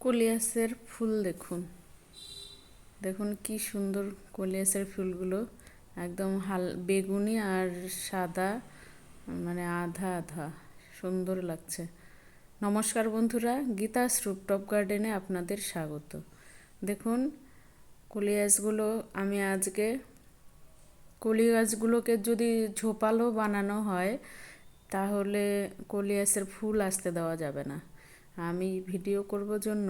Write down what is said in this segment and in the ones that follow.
কলিয়াসের ফুল দেখুন। দেখুন কি সুন্দর কলিয়াসের ফুলগুলো। একদম হাল, বেগুনি আর সাদা মানে আধা আধা। সুন্দর লাগছে। নমস্কার বন্ধুরা গীতা রুপটপ গার্ডেনে আপনাদের স্বাগত। দেখুন কলি গাছগুলো আমি আজকে কলি গাছগুলোকে যদি ঝোপালো বানানো হয়, তাহলে কলিয়াসের ফুল আসতে দেওয়া যাবে না। আমি ভিডিও করব জন্য,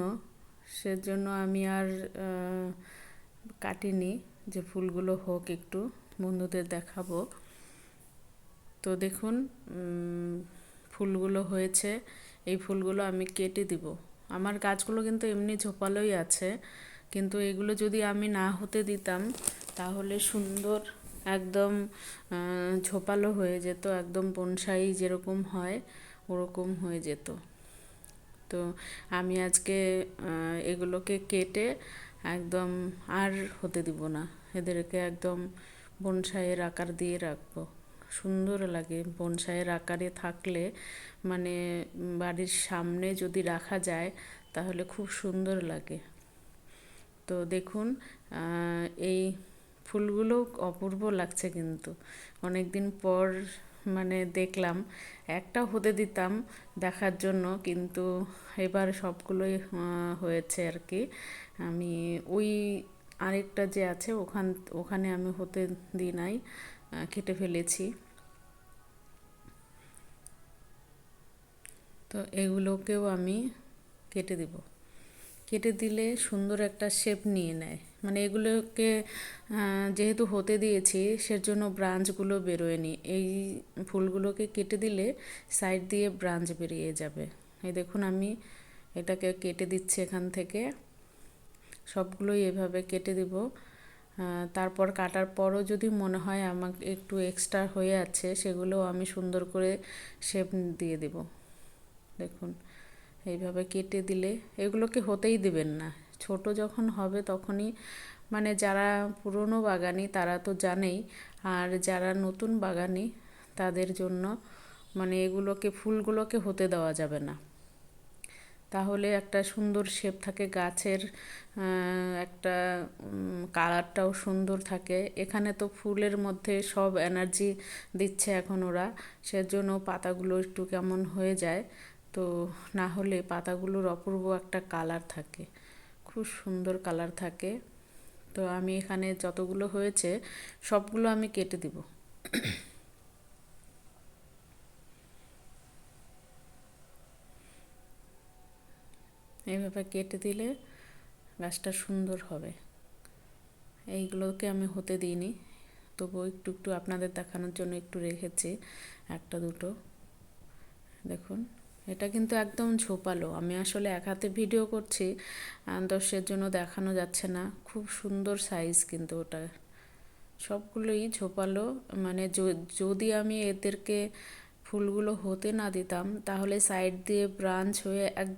সেজন্য আমি আর কাটিনি যে ফুলগুলো হোক একটু, বন্ধুদের দেখাবো। তো দেখুন ফুলগুলো হয়েছে, এই ফুলগুলো আমি কেটে দিব। আমার গাছগুলো কিন্তু এমনি ঝোপালোই আছে, কিন্তু এগুলো যদি আমি না হতে দিতাম, তাহলে সুন্দর একদম ঝোপালো হয়ে যেত, একদম বনসাই যেরকম হয়, ওরকম হয়ে যেত। তো আমি আজকে এগুলোকে কেটে একদম আর হতে দিব না। এদেরকে একদম বনসাইয়ের আকার দিয়ে রাখব। সুন্দর লাগে বনসাইয়ের আকারে থাকলে মানে বাড়ির সামনে যদি রাখা যায়, তাহলে খুব সুন্দর লাগে। তো দেখুন এই ফুলগুলো অপূর্ব লাগছে কিন্তু। অনেক দিন পর মানে দেখলাম। একটা হতে দিতাম দেখার জন্য, কিন্তু এবার সবগুলোই হয়েছে আর কি। আমি ওই আরেকটা যে আছে, ওখান, ওখানে আমি হতে দিই নাই কেটে ফেলেছি। তো এগুলোকেও আমি কেটে দেব। কেটে দিলে সুন্দর একটা শেপ নিয়ে নেয়। মানে এগুলোকে যেহেতু হতে দিয়েছি, সেজন্য ব্রাঞ্চগুলো বেরোয়নি। এই ফুলগুলোকে কেটে দিলে সাইড দিয়ে ব্রাঞ্চ বেরিয়ে যাবে। এই দেখুন আমি এটাকে কেটে দিচ্ছি এখান থেকে। সবগুলোই এভাবে কেটে দিব। তারপর কাটার পরও যদি মনে হয় আমাকে একটু এক্সট্রা হয়ে আছে সেগুলো আমি সুন্দর করে শেপ দিয়ে দেব। দেখুন। এইভাবে কেটে দিলে এগুলোকে হতেই দিবেন না। ছোট যখন হবে তখনই মানে যারা পুরনো বাগানি তারা তো জানেই, আর যারা নতুন বাগানি তাদের জন্য মানে এগুলোকে, ফুলগুলোকে হতে দেওয়া যাবে না। তাহলে একটা সুন্দর শেপ থাকে, গাছের একটা কালারটাও সুন্দর থাকে। এখানে তো ফুলের মধ্যে সব এনার্জি দিচ্ছে এখন ওরা, সেজন্য পাতাগুলো একটু কেমন হয়ে যায়। তো না হলে পাতাগুলোর অপূর্ব একটা কালার থাকে। খুব সুন্দর কালার থাকে। তো আমি এখানে যতগুলো হয়েছে, সবগুলো আমি কেটে দিব। এইভাবে কেটে দিলে গাছটা সুন্দর হবে। এইগুলোকে আমি হতে দিইনি। তবুও একটু একটু আপনাদের দেখানোর জন্য একটু রেখেছি, একটা দুটো। দেখুন। এটা কিন্তু একদম ঝোপালো। আমি আসলে এক হাতে ভিডিও করছি দর্শের জন্য দেখানো যাচ্ছে না। খুব সুন্দর সাইজ কিন্তু ওটা। সবগুলোই ঝোপালো। মানে যদি আমি এদেরকে ফুলগুলো হতে না দিতাম, তাহলে সাইড দিয়ে ব্রাঞ্চ হয়ে একদম